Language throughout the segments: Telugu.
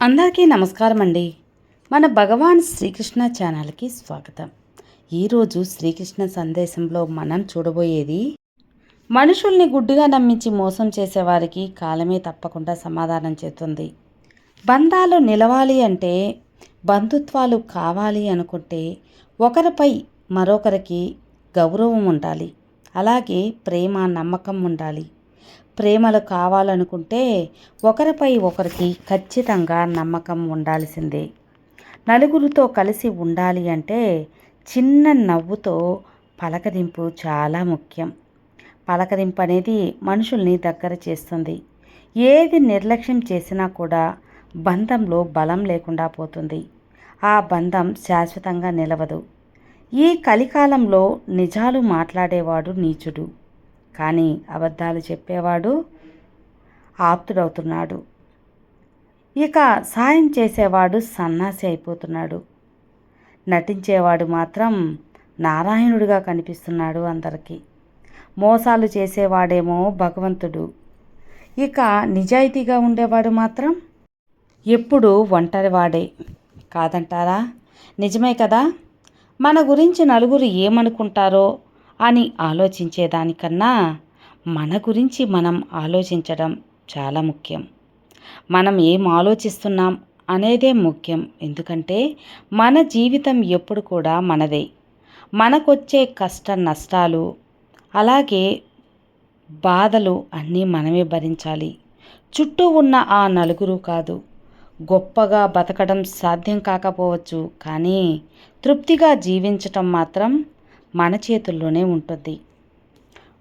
అందరికీ నమస్కారం అండి మన భగవాన్ శ్రీకృష్ణ ఛానల్కి స్వాగతం. ఈరోజు శ్రీకృష్ణ సందేశంలో మనం చూడబోయేది మనుషుల్ని గుడ్డుగా నమ్మించి మోసం చేసేవారికి కాలమే తప్పకుండా సమాధానం చేస్తుంది బంధాలు నిలవాలి అంటే బంధుత్వాలు కావాలి అనుకుంటే ఒకరిపై మరొకరికి గౌరవం ఉండాలి. అలాగే ప్రేమ నమ్మకం ఉండాలి. ప్రేమలు కావాలనుకుంటే ఒకరిపై ఒకరికి ఖచ్చితంగా నమ్మకం ఉండాల్సిందే. నలుగురితో కలిసి ఉండాలి అంటే చిన్న నవ్వుతో పలకరింపు చాలా ముఖ్యం. పలకరింపు అనేది మనుషుల్ని దగ్గర చేస్తుంది. ఏది నిర్లక్ష్యం చేసినా కూడా బంధంలో బలం లేకుండా పోతుంది. ఆ బంధం శాశ్వతంగా నిలవదు. ఈ కలికాలంలో నిజాలు మాట్లాడేవాడు నీచుడు. కానీ అబద్ధాలు చెప్పేవాడు ఆప్తుడవుతున్నాడు. ఇక సాయం చేసేవాడు సన్నాసి అయిపోతున్నాడు. నటించేవాడు మాత్రం నారాయణుడిగా కనిపిస్తున్నాడు అందరికీ. మోసాలు చేసేవాడేమో భగవంతుడు. ఇక నిజాయితీగా ఉండేవాడు మాత్రం ఎప్పుడు ఒంటరివాడే. కాదంటారా? నిజమే కదా? మన గురించి నలుగురు ఏమనుకుంటారో అని ఆలోచించేదానికన్నా మన గురించి మనం ఆలోచించడం చాలా ముఖ్యం. మనం ఏం ఆలోచిస్తున్నాం అనేదే ముఖ్యం. ఎందుకంటే మన జీవితం ఎప్పుడు కూడా మనదే. మనకొచ్చే కష్ట నష్టాలు అలాగే బాధలు అన్నీ మనమే భరించాలి. చుట్టూ ఉన్న ఆ నలుగురు కాదు. గొప్పగా బతకడం సాధ్యం కాకపోవచ్చు కానీ తృప్తిగా జీవించటం మాత్రం మన చేతుల్లోనే ఉంటుంది.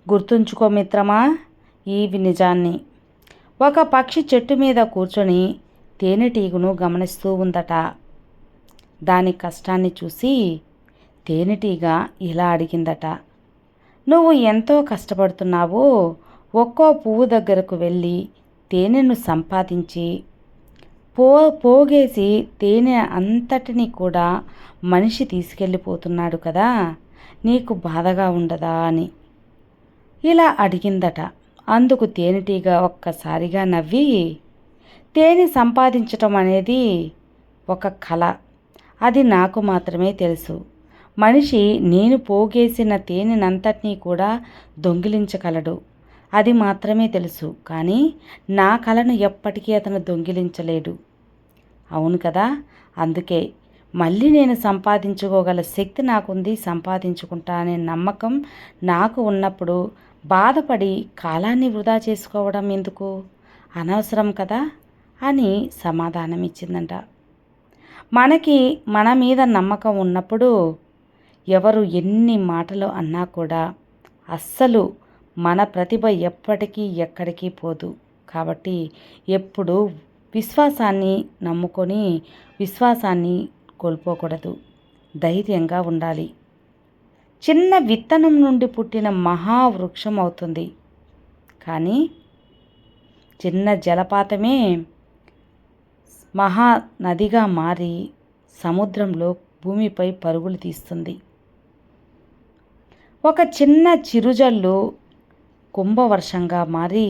గుర్తుంచుకో మిత్రమా ఈ నిజాన్ని ఒక పక్షి చెట్టు మీద కూర్చొని తేనెటీగను గమనిస్తూ ఉందట. దాని కష్టాన్ని చూసి తేనెటీగ ఇలా అడిగిందట. నువ్వు ఎంతో కష్టపడుతున్నావో ఒక్కో పువ్వు దగ్గరకు వెళ్ళి తేనెను సంపాదించి పో పోగేసి తేనె అంతటిని కూడా మనిషి తీసుకెళ్ళిపోతున్నాడు కదా. నీకు బాధగా ఉండదా అని. ఇలా అడిగిందట. అందుకు తేనెటీగ ఒక్కసారిగా నవ్వి తేనె సంపాదించటం అనేది ఒక కళ. అది నాకు మాత్రమే తెలుసు. మనిషి నేను పోగేసిన తేనెనంతటినీ కూడా దొంగిలించగలడు. అది మాత్రమే తెలుసు. కానీ నా కళను ఎప్పటికీ అతను దొంగిలించలేడు. అవును కదా? అందుకే మళ్ళీ నేను సంపాదించుకోగల శక్తి నాకుంది సంపాదించుకుంటా అనే నమ్మకం నాకు ఉన్నప్పుడు బాధపడి కాలాన్ని వృధా చేసుకోవడం ఎందుకు? అనవసరం కదా? అని సమాధానం ఇచ్చిందంట మనకి మన మీద నమ్మకం ఉన్నప్పుడు ఎవరు ఎన్ని మాటలు అన్నా కూడా అస్సలు మన ప్రతిభ ఎప్పటికీ ఎక్కడికి పోదు. కాబట్టి ఎప్పుడు విశ్వాసాన్ని నమ్ముకొని విశ్వాసాన్ని కోల్పోకూడదు. ధైర్యంగా ఉండాలి. చిన్న విత్తనం నుండి పుట్టిన మహావృక్షం అవుతుంది. కానీ చిన్న జలపాతమే మహా నదిగా మారి సముద్రంలో భూమిపై పరుగులు తీస్తుంది. ఒక చిన్న చిరుజల్లు కుంభవర్షంగా మారి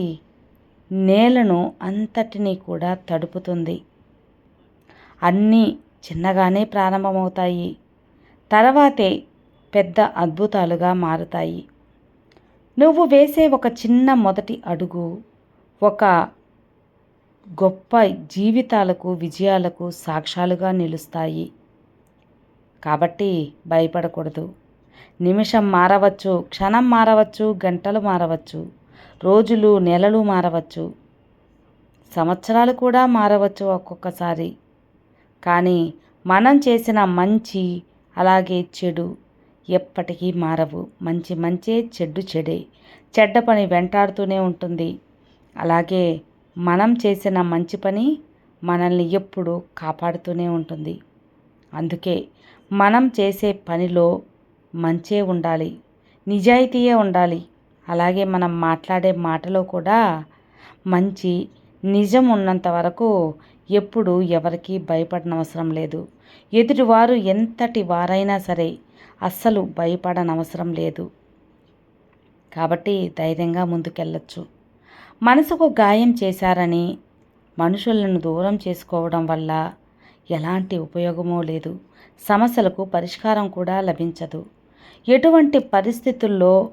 నేలను అంతటినీ కూడా తడుపుతుంది. అన్నీ చిన్నగానే ప్రారంభమవుతాయి. తర్వాతే పెద్ద అద్భుతాలుగా మారుతాయి. నువ్వు వేసే ఒక చిన్న మొదటి అడుగు ఒక గొప్ప జీవితాలకు విజయాలకు సాక్ష్యాలుగా నిలుస్తాయి. కాబట్టి భయపడకూడదు. నిమిషం మారవచ్చు క్షణం మారవచ్చు గంటలు మారవచ్చు రోజులు నెలలు మారవచ్చు సంవత్సరాలు కూడా మారవచ్చు ఒక్కొక్కసారి. కానీ మనం చేసిన మంచి అలాగే చెడు ఎప్పటికీ మారవు. మంచి మంచే చెడ్డు చెడే. చెడ్డ పని వెంటాడుతూనే ఉంటుంది. అలాగే మనం చేసిన మంచి పని మనల్ని ఎప్పుడూ కాపాడుతూనే ఉంటుంది. అందుకే మనం చేసే పనిలో మంచే ఉండాలి. నిజాయితీయే ఉండాలి. అలాగే మనం మాట్లాడే మాటలో కూడా మంచి నిజం ఉన్నంత వరకు ఎప్పుడు ఎవరికి భయపడనవసరం లేదు. ఎదుటివారు ఎంతటి వారైనా సరే అస్సలు భయపడనవసరం లేదు. కాబట్టి ధైర్యంగా ముందుకెళ్ళచ్చు. మనసుకు గాయం చేశారని మనుషులను దూరం చేసుకోవడం వల్ల ఎలాంటి ఉపయోగమో లేదు. సమస్యలకు పరిష్కారం కూడా లభించదు. ఎటువంటి పరిస్థితుల్లో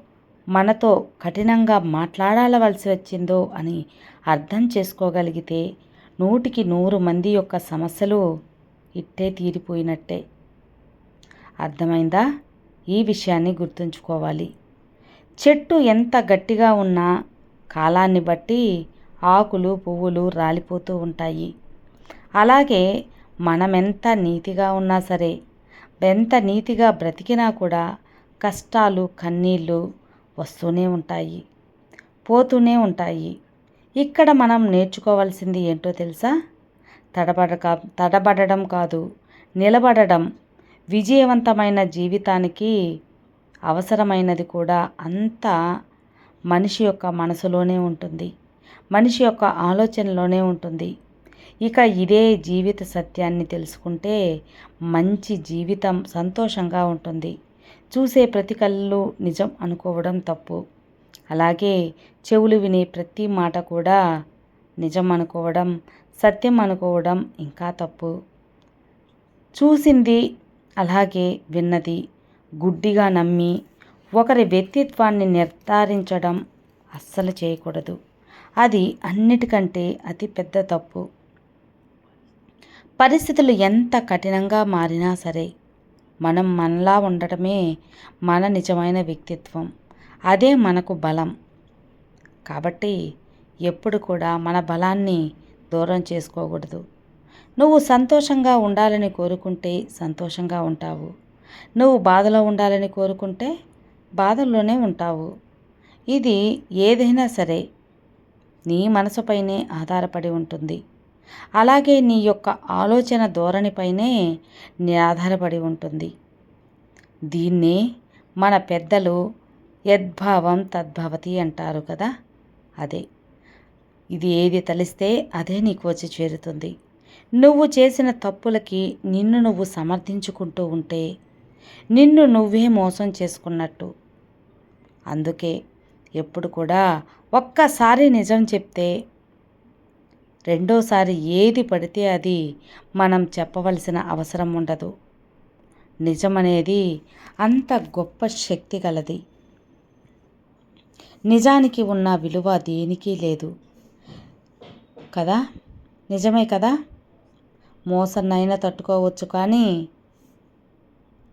మనతో కఠినంగా మాట్లాడాలవలసి వచ్చిందో అని అర్థం చేసుకోగలిగితే నూటికి నూరు మంది యొక్క సమస్యలు ఇట్టే తీరిపోయినట్టే. అర్థమైందా? ఈ విషయాన్ని గుర్తుంచుకోవాలి. చెట్టు ఎంత గట్టిగా ఉన్నా కాలాన్ని బట్టి ఆకులు పువ్వులు రాలిపోతూ ఉంటాయి. అలాగే మనమెంత నీతిగా ఉన్నా సరే ఎంత నీతిగా బ్రతికినా కూడా కష్టాలు కన్నీళ్ళు వస్తూనే ఉంటాయి పోతూనే ఉంటాయి. ఇక్కడ మనం నేర్చుకోవాల్సింది ఏంటో తెలుసా? తడబడక తడబడడం కాదు నిలబడడం. విజయవంతమైన జీవితానికి అవసరమైనది కూడా అంతా మనిషి యొక్క మనసులోనే ఉంటుంది. మనిషి యొక్క ఆలోచనలోనే ఉంటుంది. ఇక ఇదే జీవిత సత్యాన్ని తెలుసుకుంటే మంచి జీవితం సంతోషంగా ఉంటుంది. చూసే ప్రతి కళ్ళు నిజం అనుకోవడం తప్పు. అలాగే చెవులు వినే ప్రతి మాట కూడా నిజం అనుకోవడం సత్యం అనుకోవడం ఇంకా తప్పు. చూసింది అలాగే విన్నది గుడ్డిగా నమ్మి ఒకరి వ్యక్తిత్వాన్ని నిర్ధారించడం అస్సలు చేయకూడదు. అది అన్నిటికంటే అతిపెద్ద తప్పు. పరిస్థితులు ఎంత కఠినంగా మారినా సరే మనం మనలా ఉండటమే మన నిజమైన వ్యక్తిత్వం. అదే మనకు బలం. కాబట్టి ఎప్పుడు కూడా మన బలాన్ని దూరం చేసుకోకూడదు. నువ్వు సంతోషంగా ఉండాలని కోరుకుంటే సంతోషంగా ఉంటావు. నువ్వు బాధలో ఉండాలని కోరుకుంటే బాధల్లోనే ఉంటావు. ఇది ఏదైనా సరే నీ మనసుపైనే ఆధారపడి ఉంటుంది. అలాగే నీ యొక్క ఆలోచన ధోరణిపైనే నీ ఆధారపడి ఉంటుంది. దీన్నే మన పెద్దలు యద్భావం తద్భవతి అంటారు కదా? అదే. ఇది ఏది తలిస్తే అదే నీకు వచ్చి చేరుతుంది. నువ్వు చేసిన తప్పులకి నిన్ను నువ్వు సమర్థించుకుంటూ ఉంటే నిన్ను నువ్వే మోసం చేసుకున్నట్టు. అందుకే ఎప్పుడు కూడా ఒక్కసారి నిజం చెప్తే రెండోసారి ఏది పడితే అది మనం చెప్పవలసిన అవసరం ఉండదు. నిజం అనేది అంత గొప్ప శక్తి గలది. నిజానికి ఉన్న విలువ దేనికి లేదు. కదా? నిజమే కదా? మోసన్నైనా తట్టుకోవచ్చు కానీ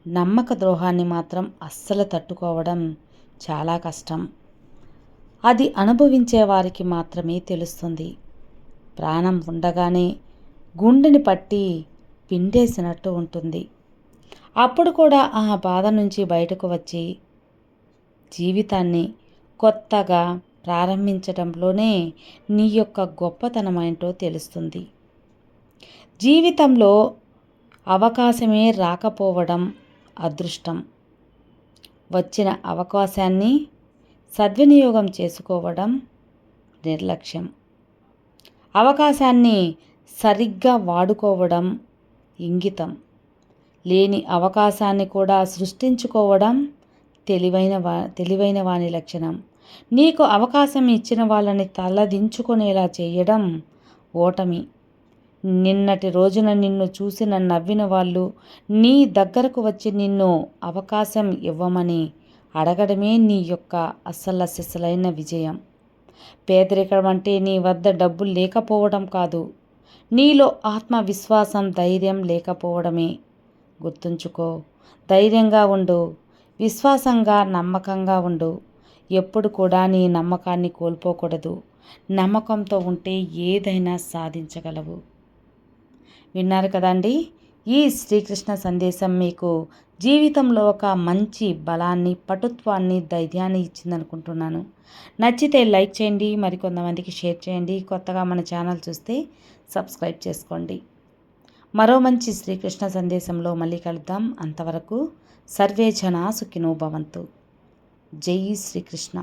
నమ్మక ద్రోహాన్ని మాత్రం అస్సలు తట్టుకోవడం చాలా కష్టం. అది అనుభవించే వారికి మాత్రమే తెలుస్తుంది. ప్రాణం ఉండగానే గుండెని పట్టి పిండేసినట్టు ఉంటుంది. అప్పుడు కూడా ఆ బాధ నుంచి బయటకు వచ్చి జీవితాన్ని కొత్తగా ప్రారంభించడంలోనే నీ యొక్క గొప్పతనం ఏంటో తెలుస్తుంది. జీవితంలో అవకాశమే రాకపోవడం అదృష్టం. వచ్చిన అవకాశాన్ని సద్వినియోగం చేసుకోవడం నిర్లక్ష్యం. అవకాశాన్ని సరిగ్గా వాడుకోవడం ఇంగితం. లేని అవకాశాన్ని కూడా సృష్టించుకోవడం తెలివైన వా తెలివైన వాని లక్షణం. నీకు అవకాశం ఇచ్చిన వాళ్ళని తలదించుకునేలా చేయడం ఓటమి. నిన్నటి రోజున నిన్ను చూసిన నవ్విన వాళ్ళు నీ దగ్గరకు వచ్చి నిన్ను అవకాశం ఇవ్వమని అడగడమే నీ యొక్క అసల సిసలైన విజయం. పేదరికం అంటే నీ వద్ద డబ్బు లేకపోవడం కాదు నీలో ఆత్మవిశ్వాసం ధైర్యం లేకపోవడమే. గుర్తుంచుకో ధైర్యంగా ఉండు విశ్వాసంగా నమ్మకంగా ఉండు. ఎప్పుడు కూడా నీ నమ్మకాన్ని కోల్పోకూడదు. నమ్మకంతో ఉంటే ఏదైనా సాధించగలవు. విన్నారు కదండి? ఈ శ్రీకృష్ణ సందేశం మీకు జీవితంలో ఒక మంచి బలాన్ని పటుత్వాన్ని ధైర్యాన్ని ఇచ్చిందనుకుంటున్నాను. నచ్చితే లైక్ చేయండి మరికొంతమందికి షేర్ చేయండి. కొత్తగా మన ఛానల్ చూస్తే సబ్స్క్రైబ్ చేసుకోండి. మరో మంచి శ్రీకృష్ణ సందేశంలో మళ్ళీ కలుద్దాం. అంతవరకు సర్వే జన సుఖినో భవంతు. జై శ్రీకృష్ణ